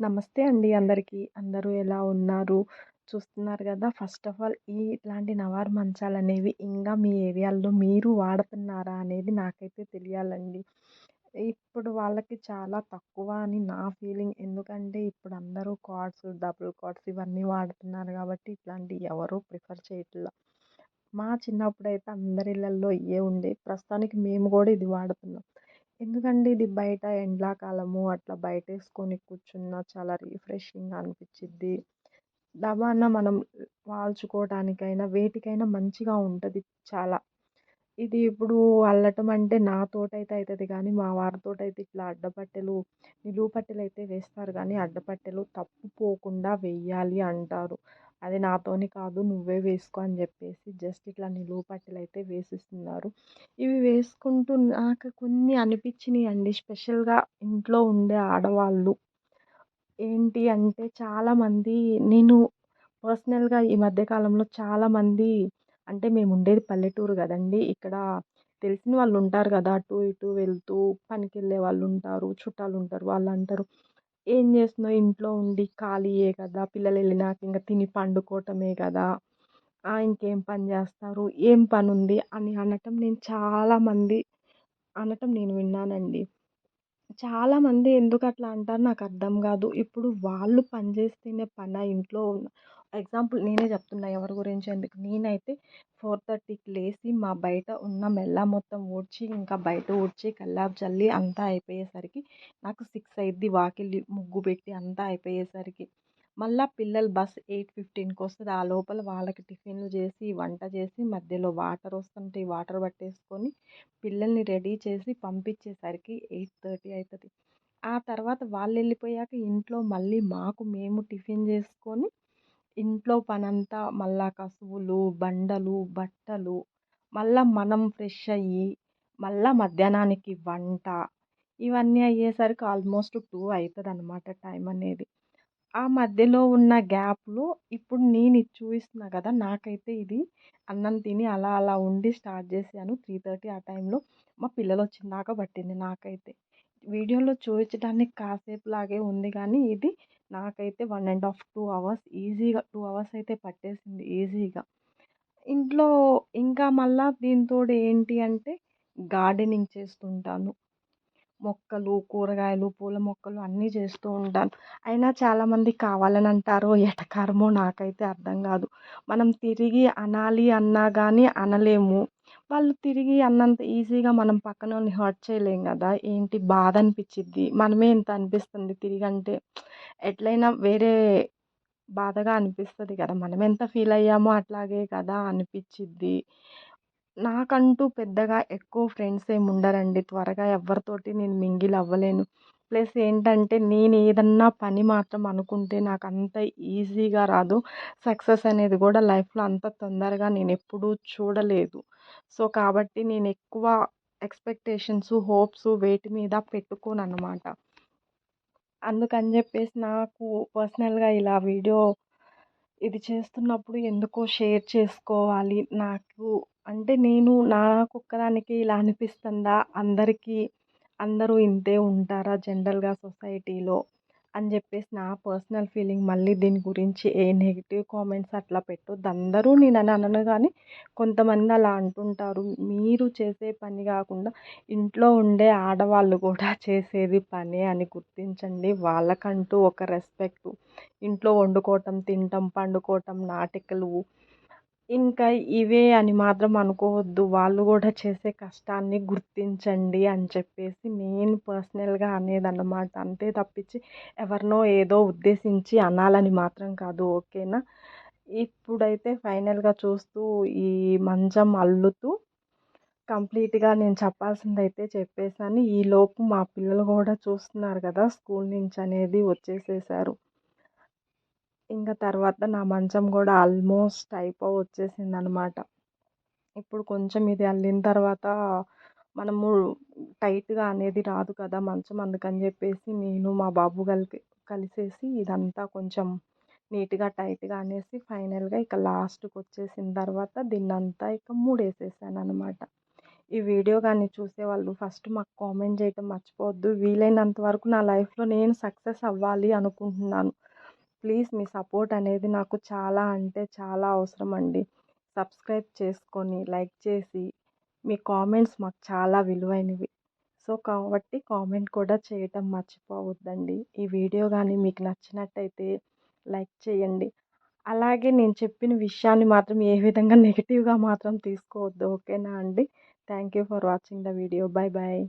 నమస్తే అండి అందరికీ. అందరూ ఎలా ఉన్నారు? చూస్తున్నారు కదా ఫస్ట్ ఆఫ్ ఆల్ ఈ ఇట్లాంటి నవారు మంచాలనేవి ఇంకా మీ ఏరియాల్లో మీరు వాడుతున్నారా అనేది నాకైతే తెలియాలండి. ఇప్పుడు వాళ్ళకి చాలా తక్కువ అని నా ఫీలింగ్. ఎందుకంటే ఇప్పుడు అందరూ కార్డ్స్, డబుల్ కార్డ్స్ ఇవన్నీ వాడుతున్నారు కాబట్టి ఇట్లాంటివి ఎవరు ప్రిఫర్ చేయట్లా మా చిన్నప్పుడు అందరి ఇళ్ళల్లో ఇవే ఉండే ప్రస్తుతానికి మేము కూడా ఇది వాడుతున్నాం. ఎందుకంటే ఇది బయట ఎండాకాలము అట్లా బయట వేసుకొని కూర్చున్నా చాలా రిఫ్రెషింగ్‌గా అనిపించిద్ది దబాన మనం వాల్చుకోవటానికైనా, వేటికైనా మంచిగా ఉంటుంది చాలా. ఇది ఇప్పుడు అల్లటం అంటే నాతోటైతే అవుతుంది కానీ మా వారితోటైతే ఇట్లా అడ్డపట్టెలు, నిలువు అయితే వేస్తారు కానీ అడ్డపట్టెలు తప్పుపోకుండా వెయ్యాలి అంటారు. అది నాతోని కాదు నువ్వే వేసుకో అని చెప్పేసి జస్ట్ ఇట్లా నిలువు అయితే వేసిస్తున్నారు. ఇవి వేసుకుంటూ నాకు కొన్ని అనిపించినాయి అండి స్పెషల్‌గా ఇంట్లో ఉండే ఆడవాళ్ళు. ఏంటి అంటే చాలామంది నేను పర్సనల్‌గా ఈ మధ్యకాలంలో చాలామంది అంటే మేము ఉండేది పల్లెటూరు కదండి. ఇక్కడ తెలిసిన వాళ్ళు ఉంటారు కదా అటు ఇటు వెళ్తూ పనికి వెళ్ళే వాళ్ళు ఉంటారు చుట్టాలు ఉంటారు వాళ్ళు వాళ్ళంటారు, "ఏం చేస్తున్నావు ఇంట్లో ఉండి ఖాళీయే కదా! పిల్లలు వెళ్ళినాక ఇంకా తిని పండుకోవటమే కదా ఇంకేం పని చేస్తారు ఏం పని ఉంది అని అనటం నేను చాలామంది అనటం నేను విన్నానండి. చాలామంది ఎందుకట్లా నాకు అర్థం కాదు ఇప్పుడు వాళ్ళు పని చేస్తేనే పనా ఇంట్లో ఉన్న ఎగ్జాంపుల్ నేనే చెప్తున్నా ఎవరి గురించి ఎందుకు. నేనైతే ఫోర్ థర్టీకి లేచి మా బయట ఉన్న మెల్ల మొత్తం ఊడ్చి, ఇంకా బయట ఊడ్చి, కల్లాపు చల్లి అంతా అయిపోయేసరికి నాకు సిక్స్ అయిద్ది. వాకిలి ముగ్గు పెట్టి అంతా అయిపోయేసరికి. మళ్ళా పిల్లలు బస్ ఎయిట్ ఫిఫ్టీన్కి వస్తుంది ఆ లోపల వాళ్ళకి టిఫిన్‌లు చేసి, వంట చేసి, మధ్యలో వాటర్ వస్తుంటే వాటర్ పట్టేసుకొని పిల్లల్ని రెడీ చేసి పంపించేసరికి ఎయిట్ థర్టీ అవుతుంది ఆ తర్వాత వాళ్ళు వెళ్ళిపోయాక ఇంట్లో మళ్ళీ మాకు మేము టిఫిన్ చేసుకొని, ఇంట్లో పనంతా మళ్ళా కసువులు, బండలు, బట్టలు, మళ్ళా మనం ఫ్రెష్ అయ్యి, మళ్ళా మధ్యాహ్నానికి వంట, ఇవన్నీ అయ్యేసరికి ఆల్మోస్ట్ టూ అవుతుంది అనమాట టైం అనేది. ఆ మధ్యలో ఉన్న గ్యాప్‌లో ఇప్పుడు నేను ఇది చూపిస్తున్నా కదా నాకైతే ఇది అన్నం తిని అలా అలా ఉండి స్టార్ట్ చేశాను. 3:30 ఆ టైంలో మా పిల్లలు దాకా పట్టింది నాకైతే. వీడియోలో చూపించడానికి కాసేపులాగే ఉంది కానీ ఇది నాకైతే 1 ½ 2 అవర్స్ ఈజీగా టూ అవర్స్ అయితే పట్టేసింది ఈజీగా. ఇంట్లో ఇంకా మళ్ళా దీనితోడు ఏంటి అంటే గార్డెనింగ్ చేస్తుంటాను. మొక్కలు, కూరగాయలు, పూల మొక్కలు అన్నీ చేస్తూ ఉంటాను. అయినా చాలామంది కావాలని అంటారో, ఎటకారమో నాకైతే అర్థం కాదు మనం తిరిగి అనాలి అన్నా కానీ అనలేము. వాళ్ళు తిరిగి అన్నంత ఈజీగా మనం పక్కనోళ్ళని హర్ట్ చేయలేం కదా? ఏంటి బాధ అనిపించింది మనమే ఇంత అనిపిస్తుంది తిరిగంటే. ఎట్లైనా వేరే బాధగా అనిపిస్తుంది కదా? మనం ఎంత ఫీల్ అయ్యామో అట్లాగే కదా అనిపించిద్ది నాకంటూ పెద్దగా ఎక్కువ ఫ్రెండ్స్ ఏమి ఉండరండి. త్వరగా ఎవరితోటి నేను మింగిల్ అవ్వలేను. ప్లస్ ఏంటంటే నేను ఏదన్నా పని మాత్రం అనుకుంటే నాకు అంత ఈజీగా రాదు. సక్సెస్ అనేది కూడా లైఫ్‌లో అంత తొందరగా నేను ఎప్పుడూ చూడలేదు. సో, కాబట్టి నేను ఎక్కువ ఎక్స్‌పెక్టేషన్స్, హోప్స్ వేటి మీద పెట్టుకోను అన్నమాట అందుకని చెప్పేసి నాకు పర్సనల్‌గా ఇలా వీడియో ఇది చేస్తున్నప్పుడు ఎందుకో షేర్ చేసుకోవాలి. నాకు అంటే నేను నాకు ఒక్కదానికి ఇలా అనిపిస్తుందా? అందరికీ అందరూ ఇంతే ఉంటారా జనరల్‌గా సొసైటీలో అని చెప్పేసి నా పర్సనల్ ఫీలింగ్. మళ్ళీ దీని గురించి ఏ నెగిటివ్ కామెంట్స్ అట్లా పెట్టొద్దు. అందరూ నేనని అనను కానీ కొంతమంది అలా అంటుంటారు. మీరు చేసే పని కాకుండా ఇంట్లో ఉండే ఆడవాళ్ళు కూడా చేసేది పనే అని గుర్తించండి. వాళ్ళకంటూ ఒక రెస్పెక్టు ఇంట్లో వండుకోవటం, తినటం, పండుకోవటం, నాటికలు ఇంకా ఇవే అని మాత్రం అనుకోవద్దు. వాళ్ళు కూడా చేసే కష్టాన్ని గుర్తించండి అని చెప్పేసి నేను పర్సనల్‌గా అనేదన్నమాట. అంతే తప్పించి ఎవరినో ఏదో ఉద్దేశించి అనాలని మాత్రం కాదు. ఓకేనా? ఇప్పుడైతే ఫైనల్‌గా చూస్తూ ఈ మంచం అల్లుతూ కంప్లీట్‌గా నేను చెప్పాల్సింది అయితే చెప్పేసాను. ఈలోపు మా పిల్లలు కూడా చూస్తున్నారు కదా స్కూల్ నుంచి అనేది వచ్చేసేసారు. ఇంకా తర్వాత నా మంచం కూడా ఆల్మోస్ట్ అయిపో వచ్చేసిందనమాట. ఇప్పుడు కొంచెం ఇది అల్లిన తర్వాత మనము టైట్‌గా అనేది రాదు కదా మంచం. అందుకని చెప్పేసి నేను మా బాబు కలిపి కలిసేసి ఇదంతా కొంచెం నీట్‌గా టైట్‌గా అనేసి ఫైనల్‌గా ఇక లాస్ట్కి వచ్చేసిన తర్వాత దీన్నంతా ఇక మూడేసేసాననమాట. ఈ వీడియో కానీ చూసేవాళ్ళు ఫస్ట్ మాకు కామెంట్ చేయటం మర్చిపోవద్దు వీలైనంత వరకు నా లైఫ్లో నేను సక్సెస్ అవ్వాలి అనుకుంటున్నాను ప్లీజ్ మీ సపోర్ట్ అనేది నాకు చాలా అంటే చాలా అవసరం అండి సబ్స్క్రైబ్ చేసుకొని లైక్ చేసి మీ కామెంట్స్ మాకు చాలా విలువైనవి. సో కాబట్టి కామెంట్ కూడా చేయటం మర్చిపోవద్దండి. ఈ వీడియో కానీ మీకు నచ్చినట్టయితే లైక్ చేయండి. అలాగే నేను చెప్పిన విషయాన్ని మాత్రం ఏ విధంగా నెగిటివ్గా మాత్రం తీసుకోవద్దు. ఓకేనా అండి? Thank you for watching the video. Bye bye